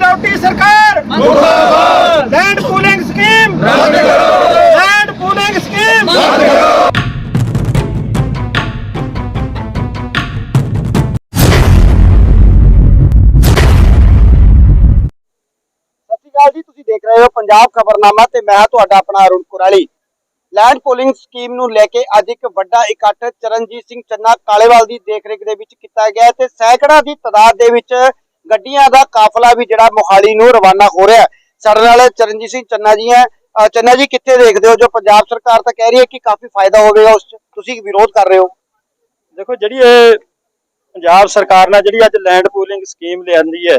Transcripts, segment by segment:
ਲੌਟੀ ਸਰਕਾਰ ਮੁਰਦਾਬਾਦ land pooling scheme ਰੱਦ ਕਰੋ ਲੈਂਡ ਪੂਲਿੰਗ ਸਕੀਮ ਰੱਦ ਕਰੋ ਸਤਿ ਸ਼੍ਰੀ ਅਕਾਲ ਜੀ ਤੁਸੀਂ ਦੇਖ ਰਹੇ ਹੋ ਪੰਜਾਬ ਖਬਰਨਾਮਾ ਤੇ ਮੈਂ ਤੁਹਾਡਾ ਆਪਣਾ Arun Kurali land pooling scheme ਨੂੰ ਲੈ ਕੇ ਅੱਜ ਇੱਕ ਵੱਡਾ ਇਕੱਠ ਚਰਨਜੀਤ ਸਿੰਘ ਚੰਨਾ ਕਾਲੇਵਾਲ ਦੀ ਦੇਖਰੇਖ ਦੇ ਵਿੱਚ ਕੀਤਾ ਗਿਆ ਤੇ ਸੈਂਕੜਾਂ ਦੀ ਤਾਦਾਦ ਦੇ ਵਿੱਚ ਗੱਡੀਆਂ ਦਾ ਕਾਫਲਾ ਵੀ ਜਿਹੜਾ ਮੋਹਾਲੀ ਨੂੰ ਰਵਾਨਾ ਹੋ ਰਿਹਾ ਸਾਡੇ ਨਾਲ ਚਰਨਜੀਤ ਸਿੰਘ ਚੰਨਾ ਜੀ ਹੈ। ਚੰਨਾ ਜੀ, ਕਿੱਥੇ ਦੇਖਦੇ ਹੋ ਜੋ ਪੰਜਾਬ ਸਰਕਾਰ ਤਾਂ ਕਹਿ ਰਹੀ ਹੈ ਕਿ ਕਾਫੀ ਫਾਇਦਾ ਹੋਵੇਗਾ, ਉਸ 'ਚ ਤੁਸੀਂ ਵਿਰੋਧ ਕਰ ਰਹੇ ਹੋ? ਦੇਖੋ, ਜਿਹੜੀ ਇਹ ਪੰਜਾਬ ਸਰਕਾਰ ਨੇ ਜਿਹੜੀ ਅੱਜ ਲੈਂਡ ਪੂਲਿੰਗ ਸਕੀਮ ਲਿਆਂਦੀ ਹੈ,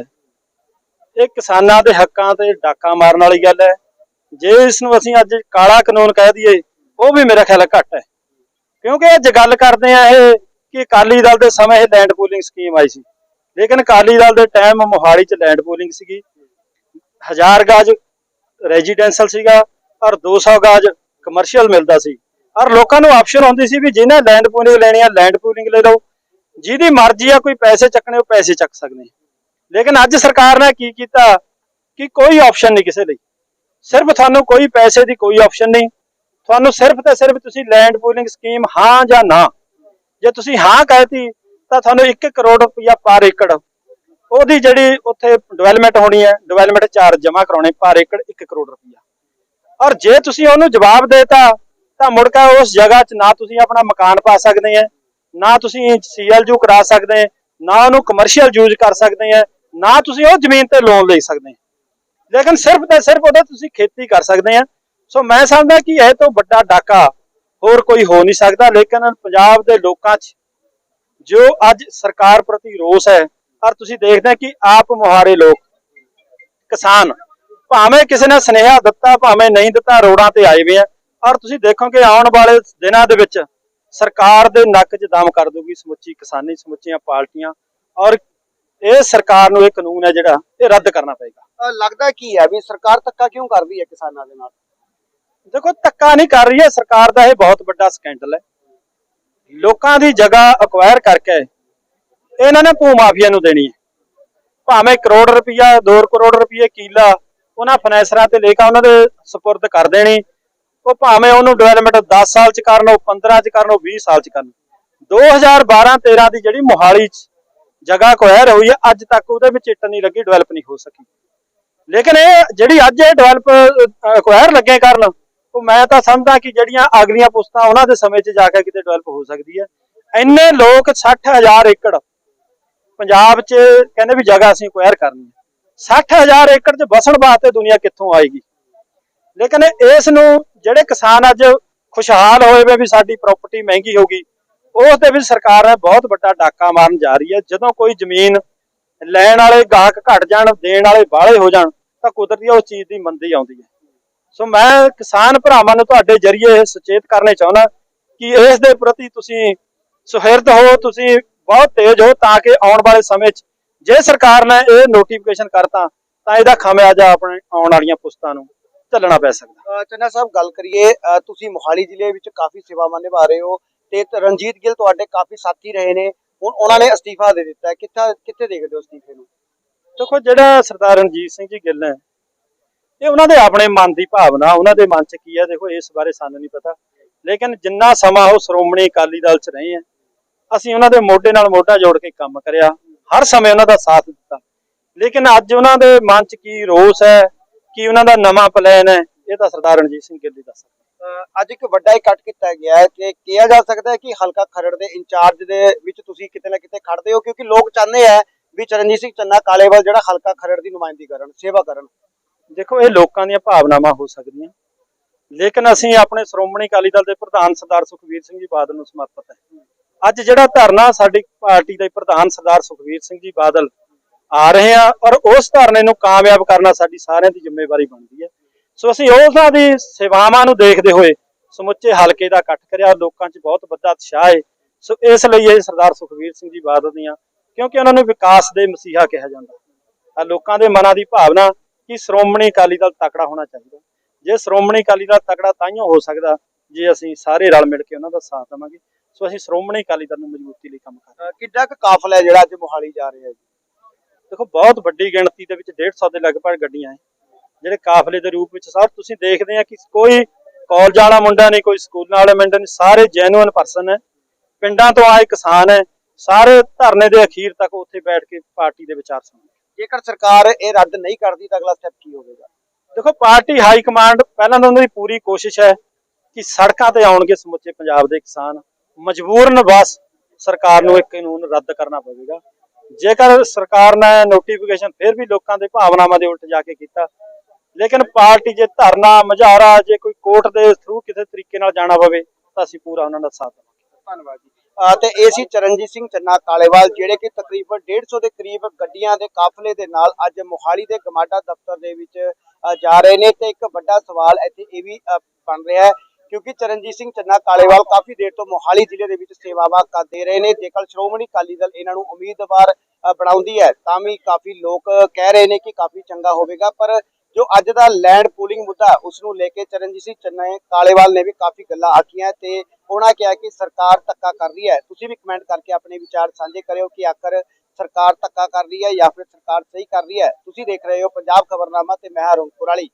ਇਹ ਕਿਸਾਨਾਂ ਦੇ ਹੱਕਾਂ ਤੇ ਡਾਕਾ ਮਾਰਨ ਵਾਲੀ ਗੱਲ ਹੈ। ਜੇ ਇਸ ਨੂੰ ਅਸੀਂ ਅੱਜ ਕਾਲਾ ਕਾਨੂੰਨ ਕਹਿ ਦਈਏ, ਉਹ ਵੀ ਮੇਰਾ ਖਿਆਲ ਘੱਟ ਹੈ। ਕਿਉਂਕਿ ਅੱਜ ਗੱਲ ਕਰਦੇ ਆ ਇਹ ਕਿ ਅਕਾਲੀ ਦਲ ਦੇ ਸਮੇਂ ਇਹ ਲੈਂਡ ਪੂਲਿੰਗ ਸਕੀਮ ਆਈ ਸੀ। ਲੇਕਿਨ ਅਕਾਲੀ ਦਲ ਦੇ ਟਾਈਮ ਮੋਹਾਲੀ ਚ ਲੈਂਡ ਪੂਲਿੰਗ ਸੀਗੀ। ਹਜ਼ਾਰ ਗਾਜ ਰੈਜ਼ੀਡੈਂਸ਼ੀਅਲ ਸੀਗਾ ਔਰ 200 ਗਾਜ ਕਮਰਸ਼ੀਅਲ ਮਿਲਦਾ ਸੀ। ਔਰ ਲੋਕਾਂ ਨੂੰ ਆਪਸ਼ਨ ਹੁੰਦੀ ਸੀ ਵੀ ਜਿਹਨੇ ਲੈਂਡ ਪੂਲਿੰਗ ਲੈਣੀ ਆ ਲੈਂਡ ਪੂਲਿੰਗ ਲੈ ਲਓ। ਜਿਹਦੀ ਮਰਜ਼ੀ ਆ ਕੋਈ ਪੈਸੇ ਚੱਕਣੇ, ਉਹ ਪੈਸੇ ਚੱਕ ਸਕਦੇ ਲੇਕਿਨ ਅੱਜ ਸਰਕਾਰ ਨੇ ਕੀ ਕੀਤਾ ਕਿ ਕੋਈ ਆਪਸ਼ਨ ਨਹੀਂ ਕਿਸੇ ਲਈ। ਸਿਰਫ ਤੁਹਾਨੂੰ ਕੋਈ ਪੈਸੇ ਦੀ ਕੋਈ ਆਪਸ਼ਨ ਨਹੀਂ। ਤੁਹਾਨੂੰ ਸਿਰਫ ਤੇ ਸਿਰਫ ਤੁਸੀਂ ਲੈਂਡ ਪੂਲਿੰਗ ਸਕੀਮ ਹਾਂ ਜਾਂ ਨਾ। ਜੇ ਤੁਸੀਂ ਹਾਂ ਕਹਿਤੀ, ਤਾਂ ਤੁਹਾਨੂੰ 1 ਕਰੋੜ ਰੁਪਇਆ ਪਰ ਏਕੜ ਉਹਦੀ ਜਿਹੜੀ ਉੱਥੇ ਡਿਵੈਲਪਮੈਂਟ ਹੋਣੀ ਹੈ ਡਿਵੈਲਪਮੈਂਟ ਚਾਰਜ ਜਮ੍ਹਾਂ ਕਰਾਉਣੇ ਪਰ ਏਕੜ 1 ਕਰੋੜ ਰੁਪਇਆ। ਔਰ ਜੇ ਤੁਸੀਂ ਉਹਨੂੰ ਜਵਾਬ ਦੇਤਾ, ਤਾਂ ਮੁੜ ਕੇ ਉਸ ਜਗ੍ਹਾ 'ਚ ਨਾ ਤੁਸੀਂ ਆਪਣਾ ਮਕਾਨ ਪਾ ਸਕਦੇ ਆ ਨਾ ਤੁਸੀਂ ਸੀਐਲਯੂ ਕਰਾ ਸਕਦੇ, ਨਾ ਉਹਨੂੰ ਕਮਰਸ਼ੀਅਲ ਯੂਜ਼ ਕਰ ਸਕਦੇ ਆ ਨਾ ਤੁਸੀਂ ਉਹ ਜ਼ਮੀਨ ਤੇ ਲੋਨ ਲੈ ਸਕਦੇ ਆ ਲੇਕਿਨ ਸਿਰਫ ਤੇ ਸਿਰਫ ਉਹਦਾ ਤੁਸੀਂ ਖੇਤੀ ਕਰ ਸਕਦੇ ਆ। ਸੋ ਮੈਂ ਸਮਝਦਾ ਕਿ ਇਹ ਤੋਂ ਵੱਡਾ ਡਾਕਾ ਹੋਰ ਕੋਈ ਹੋ ਨਹੀਂ ਸਕਦਾ, ਲੇਕਿਨ ਪੰਜਾਬ ਦੇ ਲੋਕਾਂ 'ਚ ਜੋ ਅੱਜ ਸਰਕਾਰ ਪ੍ਰਤੀ ਰੋਸ ਹੈ, ਔਰ ਤੁਸੀਂ ਦੇਖਦੇ ਕਿ ਆਪ ਮੁਹਾਰੇ ਲੋਕ, ਕਿਸਾਨ, ਭਾਵੇਂ ਕਿਸੇ ਨੇ ਸੁਨੇਹਾ ਦਿੱਤਾ, ਭਾਵੇਂ ਨਹੀਂ ਦਿੱਤਾ ਰੋਡਾਂ ਤੇ ਆਏ ਹੋਏ ਆ। ਔਰ ਤੁਸੀਂ ਦੇਖੋਗੇ ਆਉਣ ਵਾਲੇ ਦਿਨਾਂ ਦੇ ਵਿੱਚ ਸਰਕਾਰ ਦੇ ਨੱਕ 'ਚ ਦਮ ਕਰ ਦੂਗੀ ਸਮੁੱਚੀ ਕਿਸਾਨੀ, ਸਮੁੱਚੀਆਂ ਪਾਰਟੀਆਂ, ਔਰ ਇਹ ਸਰਕਾਰ ਨੂੰ ਇਹ ਕਾਨੂੰਨ ਹੈ ਜਿਹੜਾ ਇਹ ਰੱਦ ਕਰਨਾ ਪਏਗਾ। ਲੱਗਦਾ ਕੀ ਹੈ ਵੀ ਸਰਕਾਰ ਧੱਕਾ ਕਿਉਂ ਕਰ ਰਹੀ ਹੈ ਕਿਸਾਨਾਂ ਦੇ ਨਾਲ? ਦੇਖੋ ਧੱਕਾ ਨਹੀਂ ਕਰ ਰਹੀ ਹੈ ਸਰਕਾਰ ਦਾ ਇਹ ਬਹੁਤ ਵੱਡਾ ਸਕੈਂਡਲ ਹੈ। ਲੋਕਾਂ ਦੀ ਜਗ੍ਹਾ ਅਕਵਾਇਰ ਕਰਕੇ ਇਹਨਾਂ ਨੇ ਭੂ ਮਾਫੀਆ ਨੂੰ ਦੇਣੀ ਹੈ। ਭਾਵੇਂ ਕਰੋੜ ਰੁਪਈਆ 2 ਕਰੋੜ ਰੁਪਏ ਕਿੱਲਾ ਉਹਨਾਂ ਫਾਈਨੈਂਸਰਾਂ ਤੇ ਲੈ ਕੇ ਉਹਨਾਂ ਦੇ ਸਪੁਰਦ ਕਰ ਦੇਣੀ। ਉਹ ਭਾਵੇਂ ਉਹਨੂੰ ਡਿਵੈਲਪਮੈਂਟ 10 ਸਾਲ ਚ ਕਰਨ ਉਹ 15 ਚ ਕਰਨ ਉਹ 20 ਸਾਲ ਚ ਕਰਨ। 2012 13 ਦੀ ਜਿਹੜੀ ਮੋਹਾਲੀ ਚ ਜਗ੍ਹਾ ਅਕਵਾਇਰ ਹੋਈ ਹੈ, ਅੱਜ ਤੱਕ ਉਹਦੇ ਵਿੱਚ ਇੱਟ ਨਹੀਂ ਲੱਗੀ ਡਿਵੈਲਪ ਨਹੀਂ ਹੋ ਸਕੀ। ਲੇਕਿਨ ਇਹ ਜਿਹੜੀ ਅੱਜ ਇਹ ਡਿਵੈਲਪ ਅਕਵਾਇਰ ਲੱਗੇ ਕਰਨ, ਉਹ ਮੈਂ ਤਾਂ ਸਮਝਦਾ ਕਿ ਜਿਹੜੀਆਂ ਅਗਲੀਆਂ ਪੁਸਤਾਂ ਉਹਨਾਂ ਦੇ ਸਮੇਂ 'ਚ ਜਾ ਕੇ ਕਿਤੇ ਡਿਵੈਲਪ ਹੋ ਸਕਦੀ ਹੈ। ਇੰਨੇ ਲੋਕ 60000 ਏਕੜ, ਪੰਜਾਬ 'ਚ ਕਹਿੰਦੇ ਵੀ ਜਗ੍ਹਾ ਅਸੀਂ ਅਕਵਾਇਰ ਕਰਨੀ ਹੈ। 60000 ਏਕੜ 'ਚ ਵਸਣ ਵਾਸਤੇ ਦੁਨੀਆ ਕਿੱਥੋਂ ਆਏਗੀ? ਲੇਕਿਨ ਇਸ ਨੂੰ ਜਿਹੜੇ ਕਿਸਾਨ ਅੱਜ ਖੁਸ਼ਹਾਲ ਹੋਏ ਵੇ ਵੀ ਸਾਡੀ ਪ੍ਰਾਪਰਟੀ ਮਹਿੰਗੀ ਹੋ ਗਈ ਉਸ ਦੇ ਵਿੱਚ ਸਰਕਾਰ ਨੇ ਬਹੁਤ ਵੱਡਾ ਡਾਕਾ ਮਾਰਨ ਜਾ ਰਹੀ ਹੈ। ਜਦੋਂ ਕੋਈ ਜ਼ਮੀਨ ਲੈਣ ਵਾਲੇ ਗਾਹਕ ਘਟ ਜਾਣ, ਦੇਣ ਵਾਲੇ ਬਾਹਲੇ ਹੋ ਜਾਣ, ਤਾਂ ਕੁਦਰਤੀ ਉਸ ਚੀਜ਼ ਦੀ ਮੰਦੀ ਆਉਂਦੀ ਹੈ। ਸੋ ਮੈਂ ਕਿਸਾਨ ਭਰਾਵਾਂ ਨੂੰ ਤੁਹਾਡੇ ਜਰੀਏ ਸੁਚੇਤ ਕਰਨੇ ਚਾਹੁੰਦਾ ਕਿ ਇਸ ਦੇ ਪ੍ਰਤੀ ਤੁਸੀਂ ਸੁਹਿਰਦ ਹੋ, ਤੁਸੀਂ ਬਹੁਤ ਤੇਜ਼ ਹੋ ਤਾਂ ਕਿ ਆਉਣ ਵਾਲੇ ਸਮੇਂ 'ਚ ਜੇ ਸਰਕਾਰ ਨੇ ਇਹ ਨੋਟੀਫਿਕੇਸ਼ਨ ਕਰਤਾ, ਤਾਂ ਇਹਦਾ ਖਾਮਿਆਜਾ ਆਪਣੇ ਆਉਣ ਵਾਲੀਆਂ ਪੁਸਤਾਂ ਨੂੰ ਝੱਲਣਾ ਪੈ ਸਕਦਾ। ਚੰਨਾ ਸਾਹਿਬ, ਗੱਲ ਕਰੀਏ ਤੁਸੀਂ ਮੋਹਾਲੀ ਜ਼ਿਲ੍ਹੇ ਵਿੱਚ ਕਾਫੀ ਸੇਵਾਵਾਂ ਨਿਭਾ ਰਹੇ ਹੋ। ਤੇ ਰਣਜੀਤ ਗਿੱਲ ਤੁਹਾਡੇ ਕਾਫੀ ਸਾਥੀ ਰਹੇ ਨੇ। ਹੁਣ ਉਹਨਾਂ ਨੇ ਅਸਤੀਫਾ ਦੇ ਦਿੱਤਾ ਹੈ। ਕਿੱਥੇ ਦੇਖਦੇ ਹੋ ਅਸਤੀਫੇ ਨੂੰ? ਦੇਖੋ, ਜਿਹੜਾ ਸਰਦਾਰ ਰਣਜੀਤ ਸਿੰਘ ਜੀ ਗਿੱਲ ਹੈ, ਇਹ ਉਹਨਾਂ ਦੇ ਆਪਣੇ ਮਨ ਦੀ ਭਾਵਨਾ, ਉਹਨਾਂ ਦੇ ਮਨ 'ਚ ਕੀ ਹੈ? ਦੇਖੋ, ਇਸ ਬਾਰੇ ਸਾਨੂੰ ਨਹੀਂ ਪਤਾ। ਲੇਕਿਨ ਜਿੰਨਾ ਸਮਾਂ ਉਹ ਸ਼੍ਰੋਮਣੀ ਅਕਾਲੀ ਦਲ 'ਚ ਰਹੇ ਆ ਅਸੀਂ ਉਹਨਾਂ ਦੇ ਮੋਢੇ ਨਾਲ ਮੋਢਾ ਜੋੜ ਕੇ ਕੰਮ ਕਰਿਆ। ਹਰ ਸਮੇਂ ਉਹਨਾਂ ਦਾ ਸਾਥ ਦਿੱਤਾ। ਲੇਕਿਨ ਅੱਜ ਉਹਨਾਂ ਦੇ ਮਨ 'ਚ ਕੀ ਰੋਸ ਹੈ? ਕੀ ਉਹਨਾਂ ਦਾ ਨਵਾਂ ਪਲਾਨ ਹੈ? ਇਹ ਤਾਂ ਸਰਦਾਰ ਰਣਜੀਤ ਸਿੰਘ ਗਿੱਲ ਹੀ ਦੱਸ ਸਕਦਾ। ਅੱਜ ਇੱਕ ਵੱਡਾ ਇਕੱਠ ਕੀਤਾ ਗਿਆ ਹੈ ਕਿ ਕਿਹਾ ਜਾ ਸਕਦਾ ਹੈ ਕਿ ਹਲਕਾ ਖਰੜ ਦੇ ਇੰਚਾਰਜ ਦੇ ਵਿੱਚ ਤੁਸੀਂ ਕਿਤੇ ਨਾ ਕਿਤੇ ਖੜਦੇ ਹੋ, ਕਿਉਂਕਿ ਲੋਕ ਚਾਹੁੰਦੇ ਆ ਵੀ ਚਰਨਜੀਤ ਸਿੰਘ ਚੰਨਾ ਕਾਲੇਵਾਲ ਜਿਹੜਾ ਹਲਕਾ ਖਰੜ ਦੀ ਨੁਮਾਇੰਦਗੀ ਕਰਨ, ਸੇਵਾ ਕਰਨ। ਦੇਖੋ, ਇਹ ਲੋਕਾਂ ਦੀਆਂ ਭਾਵਨਾਵਾਂ ਹੋ ਸਕਦੀਆਂ। ਲੇਕਿਨ ਅਸੀਂ ਆਪਣੇ ਸ਼੍ਰੋਮਣੀ ਅਕਾਲੀ ਦਲ ਦੇ ਪ੍ਰਧਾਨ ਸਰਦਾਰ ਸੁਖਬੀਰ ਸਿੰਘ ਜੀ ਬਾਦਲ ਨੂੰ ਸਮਰਪਿਤ ਹੈ। ਅੱਜ ਜਿਹੜਾ ਧਰਨਾ ਸਾਡੀ ਪਾਰਟੀ ਦੇ ਪ੍ਰਧਾਨ ਸਰਦਾਰ ਸੁਖਬੀਰ ਸਿੰਘ ਜੀ ਬਾਦਲ ਆ ਰਹੇ ਆ, ਔਰ ਉਸ ਧਰਨੇ ਨੂੰ ਕਾਮਯਾਬ ਕਰਨਾ ਸਾਡੀ ਸਾਰਿਆਂ ਦੀ ਜ਼ਿੰਮੇਵਾਰੀ ਬਣਦੀ ਹੈ। ਸੋ ਅਸੀਂ ਉਹਨਾਂ ਦੀ ਸੇਵਾਵਾਂ ਨੂੰ ਦੇਖਦੇ ਹੋਏ ਸਮੁੱਚੇ ਹਲਕੇ ਦਾ ਇਕੱਠ ਕਰਿਆ ਲੋਕਾਂ 'ਚ ਬਹੁਤ ਵੱਡਾ ਉਤਸ਼ਾਹ ਹੈ। ਸੋ ਇਸ ਲਈ ਇਹ ਸਰਦਾਰ ਸੁਖਬੀਰ ਸਿੰਘ ਜੀ ਬਾਦਲ ਦੀਆਂ ਕਿਉਂਕਿ ਉਹਨਾਂ ਨੂੰ ਵਿਕਾਸ ਦੇ ਮਸੀਹਾ ਕਿਹਾ ਜਾਂਦਾ। ਆ ਲੋਕਾਂ ਦੇ ਮਨਾਂ ਦੀ ਭਾਵਨਾ ਕਿ ਸ਼੍ਰੋਮਣੀ ਅਕਾਲੀ ਦਲ ਤਕੜਾ ਹੋਣਾ ਚਾਹੀਦਾ। ਜੇ ਸ਼੍ਰੋਮਣੀ ਅਕਾਲੀ ਦਲ ਤਕੜਾ ਤਾਈਓ ਹੋ ਸਕਦਾ ਜੇ ਅਸੀਂ ਸਾਰੇ ਰਲ ਮਿਲ ਕੇ ਉਹਨਾਂ ਦਾ ਸਾਥ ਦੇਵਾਂਗੇ। ਸੋ ਅਸੀਂ ਸ਼੍ਰੋਮਣੀ ਅਕਾਲੀ ਦਲ ਨੂੰ ਮਜ਼ਬੂਤੀ ਲਈ ਕੰਮ ਕਰ ਕਿੱਡਾ ਕੁ ਕਾਫਲਾ ਹੈ ਜਿਹੜਾ ਅੱਜ ਮੋਹਾਲੀ ਜਾ ਰਿਹਾ ਹਾਂ ਦੇਖੋ ਬਹੁਤ ਵੱਡੀ ਗਿਣਤੀ ਦੇ ਵਿੱਚ 150 ਦੇ ਲਗਭਗ ਗੱਡੀਆਂ ਹੈ। ਜਿਹੜੇ ਕਾਫਲੇ ਦੇ ਰੂਪ ਵਿੱਚ ਸਰ ਤੁਸੀਂ ਦੇਖਦੇ ਆ ਕਿ ਕੋਈ ਕਾਲਜ ਵਾਲਾ ਮੁੰਡਾ ਨਹੀਂ ਕੋਈ ਸਕੂਲਾਂ ਵਾਲੇ ਮੁੰਡਾ ਨਹੀਂ ਸਾਰੇ ਜੈਨੂਇਨ ਪਰਸਨ ਹੈ ਪਿੰਡਾਂ ਤੋਂ ਆਏ ਕਿਸਾਨ ਹੈ ਸਾਰੇ ਧਰਨੇ ਦੇ ਅਖੀਰ ਤੱਕ ਉੱਥੇ ਬੈਠ ਕੇ ਪਾਰਟੀ ਦੇ ਵਿਚਾਰ ਸੁਣਦੇ ਜੇਕਰ ਸਰਕਾਰ ਇਹ ਰੱਦ ਨਹੀਂ ਕਰਦੀ ਤਾਂ ਅਗਲਾ ਸਟੈਪ ਕੀ ਹੋਵੇਗਾ? ਦੇਖੋ ਪਾਰਟੀ ਹਾਈ ਕਮਾਂਡ ਪਹਿਲਾਂ ਤਾਂ ਉਹਨਾਂ ਦੀ ਪੂਰੀ ਕੋਸ਼ਿਸ਼ ਹੈ ਕਿ ਸੜਕਾਂ ਤੇ ਆਉਣਗੇ ਸਮੁੱਚੇ ਪੰਜਾਬ ਦੇ ਕਿਸਾਨ। ਮਜਬੂਰਨ ਬਸ ਸਰਕਾਰ ਨੂੰ ਇਹ ਕਾਨੂੰਨ ਰੱਦ ਕਰਨਾ ਪਵੇਗਾ। ਜੇਕਰ ਸਰਕਾਰ ਨੇ ਨੋਟੀਫਿਕੇਸ਼ਨ ਫਿਰ ਵੀ ਲੋਕਾਂ ਦੇ ਭਾਵਨਾਵਾਂ ਦੇ ਉਲਟ ਜਾ ਕੇ ਕੀਤਾ ਲੇਕਿਨ ਪਾਰਟੀ ਜੇ ਧਰਨਾ, ਮਝਾਰਾ, ਜੇ ਕੋਈ ਕੋਰਟ ਦੇ ਥਰੂ ਕਿਸੇ ਤਰੀਕੇ ਨਾਲ ਜਾਣਾ ਪਵੇ, ਤਾਂ ਅਸੀਂ ਪੂਰਾ ਉਹਨਾਂ ਦਾ ਸਾਥ ਦੇਵਾਂਗੇ। ਧੰਨਵਾਦ ਜੀ। ਤੇ ਇਹ ਸੀ ਚਰਨਜੀਤ ਸਿੰਘ ਚੰਨਾ ਕਾਲੇਵਾਲ, ਜਿਹੜੇ ਕਿ ਤਕਰੀਬਨ 150 ਦੇ ਕਰੀਬ ਗੱਡੀਆਂ ਦੇ ਕਾਫਲੇ ਦੇ ਨਾਲ ਅੱਜ ਮੋਹਾਲੀ ਦੇ ਗਮਾਡਾ ਦਫ਼ਤਰ ਦੇ ਵਿੱਚ ਜਾ ਰਹੇ ਨੇ। ਤੇ ਇੱਕ ਵੱਡਾ ਸਵਾਲ ਇੱਥੇ ਇਹ ਵੀ ਬਣ ਰਿਹਾ ਹੈ, ਕਿਉਂਕਿ ਚਰਨਜੀਤ ਸਿੰਘ ਚੰਨਾ ਕਾਲੇਵਾਲ ਕਾਫੀ ਦੇਰ ਤੋਂ ਮੋਹਾਲੀ ਜ਼ਿਲ੍ਹੇ ਦੇ ਵਿੱਚ ਸੇਵਾਵਾਂ ਕਰਦੇ ਰਹੇ ਨੇ। ਜੇਕਰ ਸ਼੍ਰੋਮਣੀ ਅਕਾਲੀ ਦਲ ਇਹਨਾਂ ਨੂੰ ਉਮੀਦਵਾਰ ਬਣਾਉਂਦੀ ਹੈ ਤਾਂ ਵੀ ਕਾਫੀ ਲੋਕ ਕਹਿ ਰਹੇ ਨੇ ਕਿ ਕਾਫੀ ਚੰਗਾ ਹੋਵੇਗਾ ਪਰ ਜੋ ਅੱਜ ਦਾ ਲੈਂਡ ਪੂਲਿੰਗ ਮੁੱਦਾ ਹੈ, ਉਸ ਨੂੰ ਲੈ ਕੇ ਚਰਨਜੀਤ ਸਿੰਘ ਚੰਨਾ ਕਾਲੇਵਾਲ ਨੇ ਵੀ ਕਾਫੀ ਗੱਲਾਂ ਆਖੀਆਂ ਤੇ ਉਹਨਾਂ ਕਿਹਾ ਕਿ ਸਰਕਾਰ ਧੱਕਾ ਕਰ ਰਹੀ ਹੈ। ਤੁਸੀਂ ਵੀ ਕਮੈਂਟ ਕਰਕੇ ਆਪਣੇ ਵਿਚਾਰ ਸਾਂਝੇ ਕਰਿਓ ਕਿ ਆਖਰ ਸਰਕਾਰ ਧੱਕਾ ਕਰ ਰਹੀ ਹੈ ਜਾਂ ਫਿਰ ਸਰਕਾਰ ਸਹੀ ਕਰ ਰਹੀ ਹੈ। ਤੁਸੀਂ ਦੇਖ ਰਹੇ ਹੋ ਪੰਜਾਬ ਖਬਰਨਾਮਾ ਤੇ ਮੈਂ ਹਾਂ ਰੋਂਗ ਕੁਰਾਲੀ